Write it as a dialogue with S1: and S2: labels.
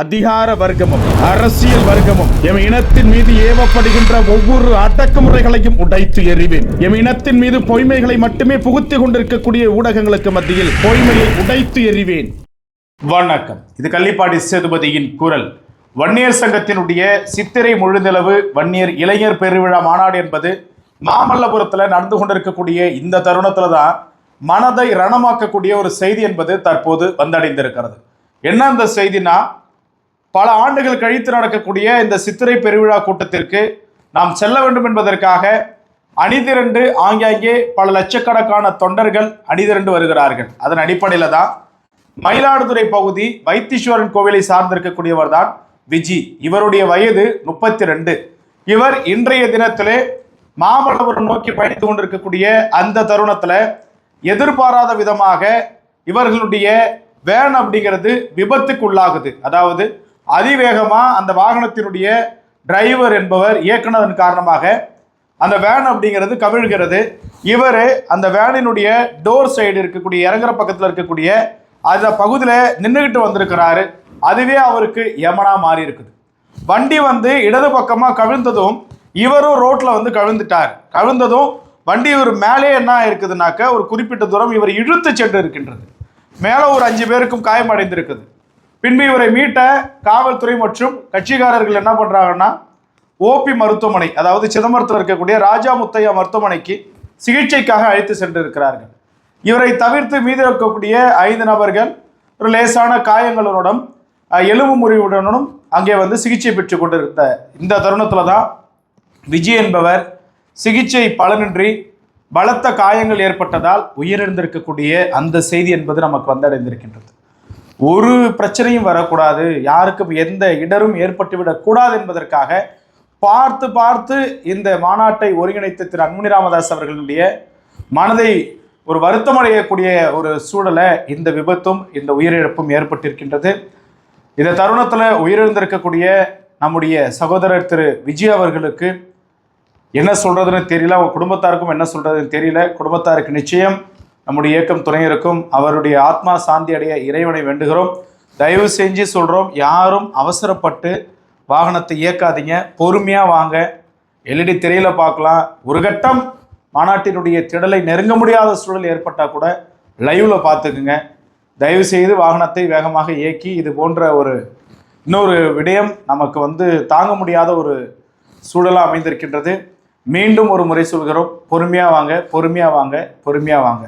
S1: அதிகார வர்க்கமும் அரசியல் வர்க்கமும் எம் இனத்தின் மீது ஏவப்படுகின்ற ஒவ்வொரு அடக்குமுறைகளையும் உடைத்து எறிவேன். எம் இனத்தின் மீது பொய்மைகளை மட்டுமே புகுத்திக் கொண்டிருக்கக்கூடிய ஊடகங்களுக்கு மத்தியில் பொய்மையை உடைத்து எறிவேன். வணக்கம். இது கள்ளிப்பாடி சேதுபதியின் குரல். வன்னியர் சங்கத்தினுடைய சித்திரை முழுநிலவு வன்னியர் இளைஞர் பெருவிழா மாநாடு என்பது மாமல்லபுரத்தில் நடந்து கொண்டிருக்கக்கூடிய இந்த தருணத்தில் தான் மனதை ரணமாக்கக்கூடிய ஒரு செய்தி என்பது தற்போது வந்தடைந்திருக்கிறது. என்ன அந்த செய்தினா பல ஆண்டுகள் கழித்து நடக்கக்கூடிய இந்த சித்திரை பெருவிழா கூட்டத்திற்கு நாம் செல்ல வேண்டும் என்பதற்காக அணிதிரண்டு ஆங்காங்கே பல லட்சக்கணக்கான தொண்டர்கள் அணிதிரண்டு வருகிறார்கள். அதன் அடிப்படையில் தான் மயிலாடுதுறை பகுதி வைத்தீஸ்வரன் கோவிலை சார்ந்திருக்கக்கூடியவர் தான் விஜி. இவருடைய வயது முப்பத்தி ரெண்டு இவர் இன்றைய தினத்திலே மாமல்லபுரம் நோக்கி பயணித்து கொண்டிருக்கக்கூடிய அந்த தருணத்தில் எதிர்பாராத விதமாக இவர்களுடைய வேன் அப்படிங்கிறது விபத்துக்குள்ளாகுது. அதாவது அதிவேகமாக அந்த வாகனத்தினுடைய டிரைவர் என்பவர் இயக்குனதன் காரணமாக அந்த வேன் அப்படிங்கிறது கவிழ்கிறது. இவர் அந்த வேனினுடைய டோர் சைடு இருக்கக்கூடிய இறங்குற பக்கத்தில் இருக்கக்கூடிய அந்த பகுதியில் நின்றுக்கிட்டு வந்திருக்கிறாரு. அதுவே அவருக்கு யமனா மாறி இருக்குது. வண்டி வந்து இடது பக்கமாக கவிழ்ந்ததும் இவரும் ரோட்டில் வந்து கவிழ்ந்துட்டார். கவிழ்ந்ததும் வண்டி இவர் மேலே என்ன இருக்குதுனாக்க ஒரு குறிப்பிட்ட தூரம் இவர் இழுத்து சென்று இருக்கின்றது. மேலே ஒரு அஞ்சு பேருக்கும் காயமடைந்திருக்குது. பின்பு இவரை மீட்ட காவல்துறை மற்றும் கட்சிக்காரர்கள் என்ன பண்ணுறாங்கன்னா ஓபி மருத்துவமனை அதாவது சிதம்பரத்தில் இருக்கக்கூடிய ராஜா முத்தையா மருத்துவமனைக்கு சிகிச்சைக்காக அழைத்து சென்றிருக்கிறார்கள். இவரை தவிர்த்து மீதி இருக்கக்கூடிய ஐந்து நபர்கள் ஒரு லேசான காயங்களுடன் எலும்பு முறிவுடனும் அங்கே வந்து சிகிச்சை பெற்று கொண்டிருந்த இந்த தருணத்தில் தான் விஜய் என்பவர் சிகிச்சை பலனின்றி பலத்த காயங்கள் ஏற்பட்டதால் உயிரிழந்திருக்கக்கூடிய அந்த செய்தி என்பது நமக்கு வந்தடைந்திருக்கின்றது. ஒரு பிரச்சனையும் வரக்கூடாது. யாருக்கும் எந்த இடரும் ஏற்பட்டுவிடக் கூடாது என்பதற்காக பார்த்து பார்த்து இந்த மாநாட்டை ஒருங்கிணைத்த திரு அன்புமணி ராமதாஸ் அவர்களுடைய மனதை ஒரு வருத்தம் அடையக்கூடிய ஒரு சூழலை இந்த விபத்தும் இந்த உயிரிழப்பும் ஏற்பட்டிருக்கின்றது. இந்த தருணத்தில் உயிரிழந்திருக்கக்கூடிய நம்முடைய சகோதரர் திரு விஜய் அவர்களுக்கு என்ன சொல்றதுன்னு தெரியல. அவங்க குடும்பத்தாருக்கும் என்ன சொல்றதுன்னு தெரியல. குடும்பத்தாருக்கு நிச்சயம் நம்முடைய இயக்கம் துணையிருக்கும். அவருடைய ஆத்மா சாந்தி அடைய இறைவனை வேண்டுகிறோம். தயவு செஞ்சு சொல்கிறோம் யாரும் அவசரப்பட்டு வாகனத்தை இயக்காதீங்க. பொறுமையாக வாங்க. எல்இடி திரையில் பார்க்கலாம். ஒரு கட்டம் மாநாட்டினுடைய திடலை நெருங்க முடியாத சூழல் ஏற்பட்டால் கூட லைவில் பார்த்துக்குங்க. தயவு செய்து வாகனத்தை வேகமாக இயக்கி இது போன்ற ஒரு இன்னொரு விடயம் நமக்கு வந்து தாங்க முடியாத ஒரு சூழலாக அமைந்திருக்கின்றது. மீண்டும் ஒரு முறை சொல்கிறோம் பொறுமையாக வாங்க பொறுமையாக வாங்க பொறுமையாக வாங்க.